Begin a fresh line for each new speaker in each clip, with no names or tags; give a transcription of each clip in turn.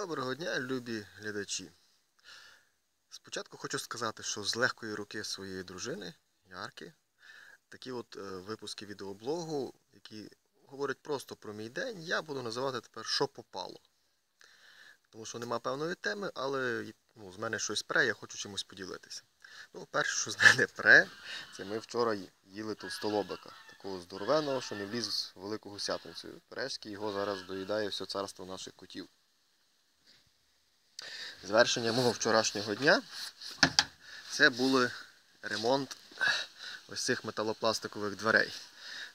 Доброго дня, любі глядачі. Спочатку хочу сказати, що з легкої руки своєї дружини, Ярки, такі от е, випуски відеоблогу, які говорять просто про мій день, я буду називати тепер що попало. Тому що нема певної теми, але ну, з мене щось пре, я хочу чимось поділитися. Ну, перше, що з мене пре, це ми вчора їли товстолобика, такого здоровеного, що не вліз в велику гусятницю. Прешки його зараз доїдає все царство наших котів. Звершення мого вчорашнього дня це були ремонт ось цих металопластикових дверей.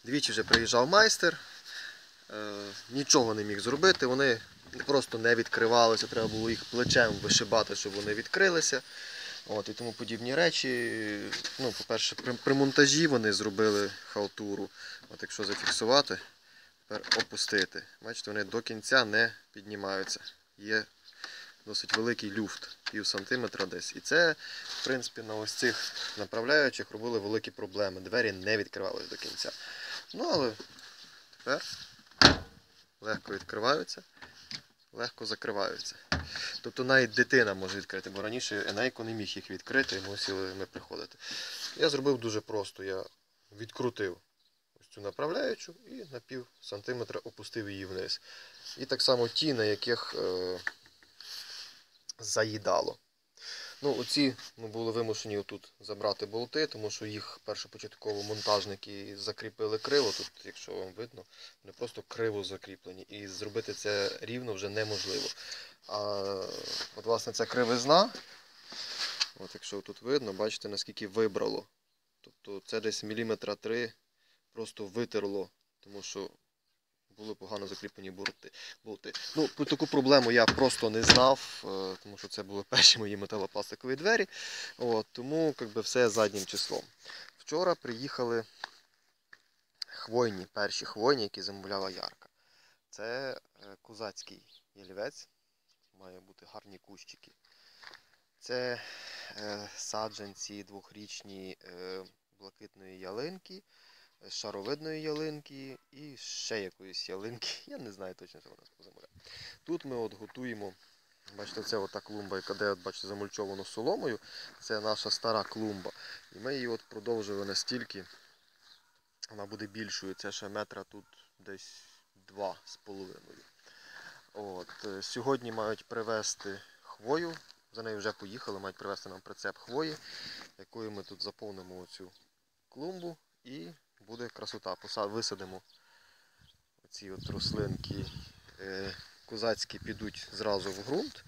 Двічі вже приїжджав майстер, е, нічого не міг зробити, вони просто не відкривалися, треба було їх плечем вишибати, щоб вони відкрилися. От, І тому подібні речі. Ну, По-перше, при, при монтажі вони зробили халтуру. От Якщо зафіксувати, тепер опустити. Бачите, вони до кінця не піднімаються. Є досить великий люфт, пів сантиметра десь. І це, в принципі, на ось цих направляючих робили великі проблеми. Двері не відкривалися до кінця. Ну, але тепер легко відкриваються, легко закриваються. Тобто навіть дитина може відкрити, бо раніше Енейко не міг їх відкрити і мусили ми приходити. Я зробив дуже просто. Я відкрутив ось цю направляючу і на пів сантиметра опустив її вниз. І так само ті, на яких е, заїдало. Ну, Оці ми були вимушені отут забрати болти, тому що їх першопочатково монтажники закріпили криво. Тут, якщо вам видно, вони просто криво закріплені. І зробити це рівно вже неможливо. А от власне ця кривизна, от якщо тут видно, бачите наскільки вибрало. Тобто це десь міліметра три просто витерло, тому що були погано закріплені болти. болти. Ну, Про таку проблему я просто не знав, е, тому що це були перші мої металопластикові двері. От, Тому якби, все заднім числом. Вчора приїхали хвойні, перші хвойні, які замовляла Ярка. Це е, козацький ялівець, має бути гарні кущики. Це е, саджанці двохрічні блакитної ялинки шаровидної ялинки і ще якоїсь ялинки. Я не знаю точно, що вона позамовляє. Тут ми от готуємо, бачите, це ота клумба, яка де, бачите, замульчовано соломою. Це наша стара клумба. І ми її от продовжили настільки, вона буде більшою. Це ще метра тут десь два з половиною. От, е, Сьогодні мають привезти хвою. За нею вже поїхали, мають привезти нам прицеп хвої, якою ми тут заповнимо оцю клумбу і буде красота. Висадимо ці от рослинки е, козацькі підуть зразу в ґрунт,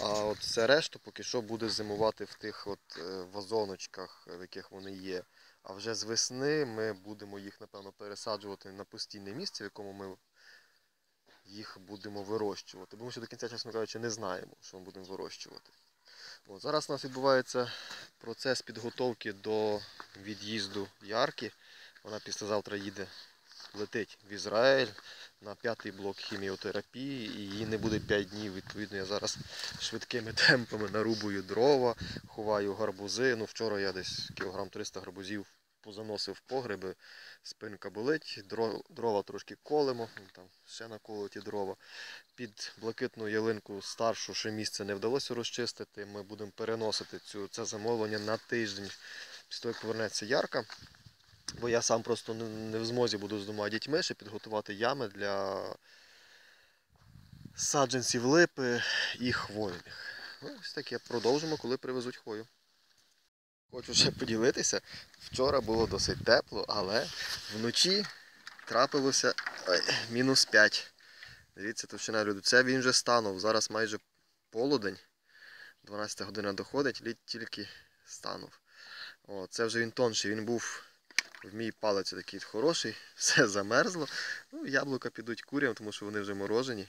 а от все решту поки що буде зимувати в тих от е, вазоночках, в яких вони є. А вже з весни ми будемо їх, напевно, пересаджувати на постійне місце, в якому ми їх будемо вирощувати. Бо ми ще до кінця, чесно кажучи, не знаємо, що ми будемо вирощувати. От, Зараз у нас відбувається процес підготовки до від'їзду ярки. Вона післязавтра їде, летить в Ізраїль на п'ятий блок хіміотерапії і її не буде 5 днів. Відповідно, я зараз швидкими темпами нарубую дрова, ховаю гарбузи. Ну, Вчора я десь кілограм 300 гарбузів позаносив в погреби, спинка болить, дрова трошки колемо, там ще наколоті дрова. Під блакитну ялинку старшу ще місце не вдалося розчистити. Ми будемо переносити цю, це замовлення на тиждень. Після того, як повернеться ярка. Бо я сам просто не в змозі буду з двома дітьми ще підготувати ями для саджанців липи і хвойних. Ну, Ось таке продовжимо, коли привезуть хвою. Хочу ще поділитися. Вчора було досить тепло, але вночі трапилося мінус 5. Дивіться, товщина льоду. Це він вже станув. Зараз майже полудень. 12 година доходить, лід тільки станув. О, Це вже він тонший, він був мій палець такий хороший, все замерзло. Ну, Яблука підуть курям, тому що вони вже морожені.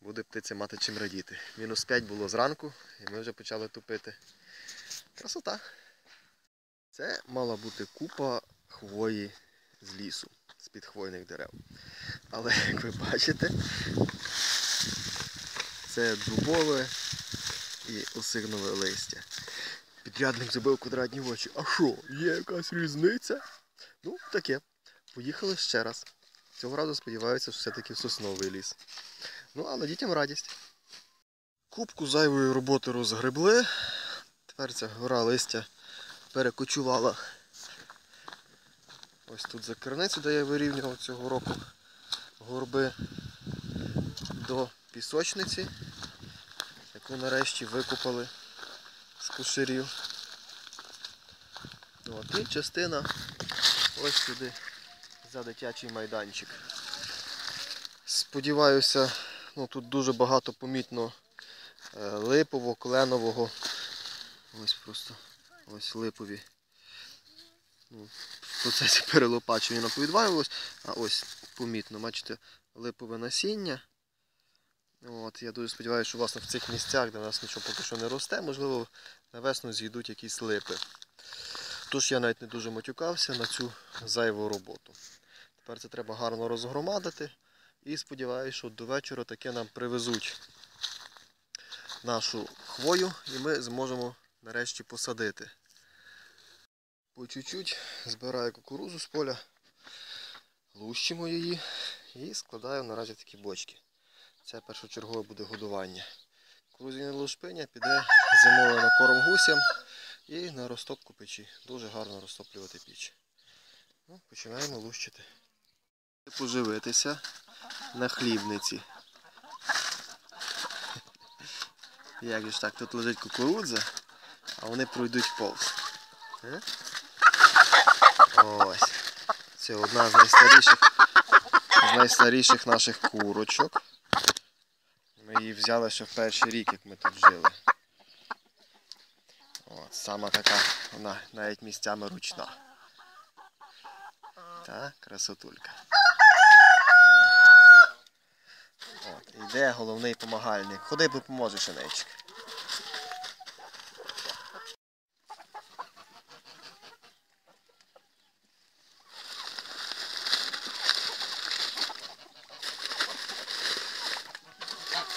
Буде птиця мати чим радіти. Мінус 5 було зранку і ми вже почали тупити. Красота. Це мала бути купа хвої з лісу, з-під хвойних дерев. Але, як ви бачите, це дубове і осигнове листя. Підрядник забив квадратні очі. А що, є якась різниця? Ну, таке. Поїхали ще раз. Цього разу сподіваюся, що все-таки в сосновий ліс. Ну, але дітям радість. Кубку зайвої роботи розгребли. Тепер ця гора листя перекочувала. Ось тут за керницю, де я вирівнював цього року горби до пісочниці, яку нарешті викопали з куширів. От, і частина ось сюди за дитячий майданчик. Сподіваюся, ну тут дуже багато помітно е, липового, кленового. Ось просто ось липові. Ну, в процесі перелопачування наповідваювалось, а ось помітно, бачите, липове насіння. От, я дуже сподіваюся, що власне в цих місцях, де у нас нічого поки що не росте, можливо, на весну з'їдуть якісь липи. Тож я навіть не дуже матюкався на цю зайву роботу. Тепер це треба гарно розгромадити. І сподіваюся, що до вечора таки нам привезуть нашу хвою і ми зможемо нарешті посадити. По чуть-чуть збираю кукурузу з поля, лущимо її і складаю наразі такі бочки. Це першочергове буде годування. Кукурузяне лушпиня піде зимою на корм гусям і на розтопку печі. Дуже гарно розтоплювати піч. Ну, починаємо лущити. Поживитися на хлібниці. Як же ж так, тут лежить кукурудза, а вони пройдуть повз. Е? Ось. Це одна з найстаріших, з найстаріших наших курочок. Ми її взяли ще в перший рік, як ми тут жили. От, сама така, вона навіть місцями ручна. Так, красотулька. От, іде головний помагальник. Ходи, допоможеш, Шинечик.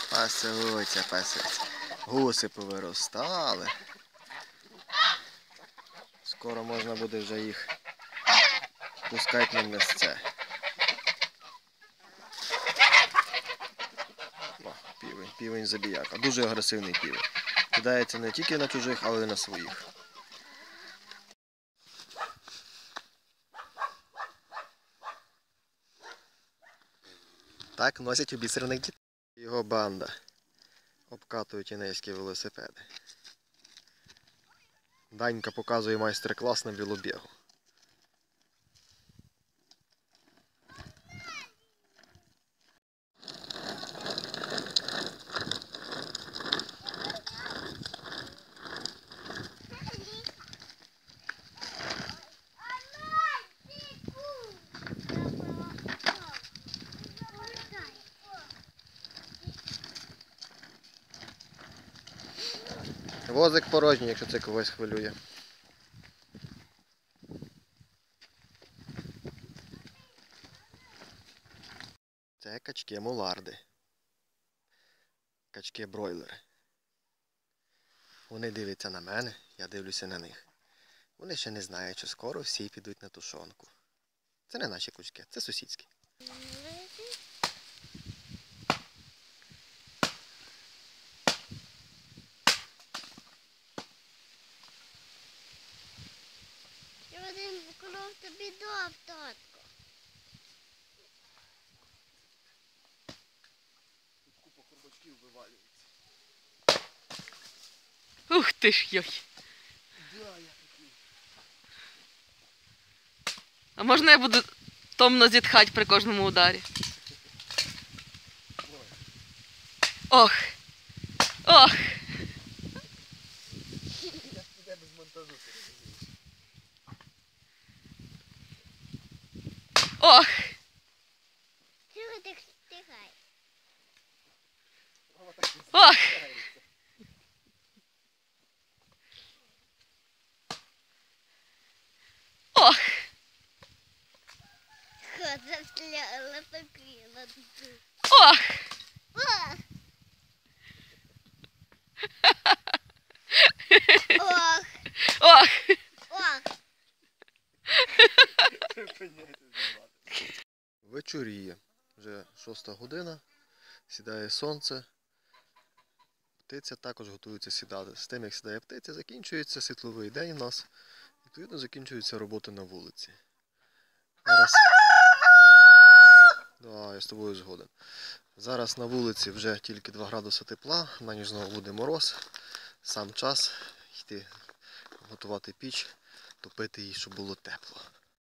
Пасуться, пасуться. Гуси повиростали. Скоро можна буде вже їх пускати на місце. О, півень, півень забіяка. Дуже агресивний півень. Кидається не тільки на чужих, але й на своїх. Так носять обісрених дітей. Його банда обкатують інейські велосипеди. Данька показує майстер-клас на білобігу. Возик порожній, якщо це когось хвилює. Це качки муларди. Качки бройлери. Вони дивляться на мене, я дивлюся на них. Вони ще не знають, що скоро всі підуть на тушонку. Це не наші кучки, це сусідські.
Я один дав, татко.
Тут купа хробачків вивалюється.
Ух ти ж йой.
Да, я такий.
А можна я буду томно зітхати при кожному ударі? Ох. Ох.
Я піде без монтажу ти розумієш.
Ох.
Чого так стихай?
Мама так не
Ох. Ох. Ох.
Ох! Ох!
Ох.
Ох!
Вечоріє. Вже шоста година. Сідає сонце. Птиця також готується сідати. З тим, як сідає птиця, закінчується світловий день у нас. Відповідно, закінчуються роботи на вулиці. Зараз... Да, я з тобою згоден. Зараз на вулиці вже тільки 2 градуси тепла, на ніж знову буде мороз. Сам час йти готувати піч, топити її, щоб було тепло.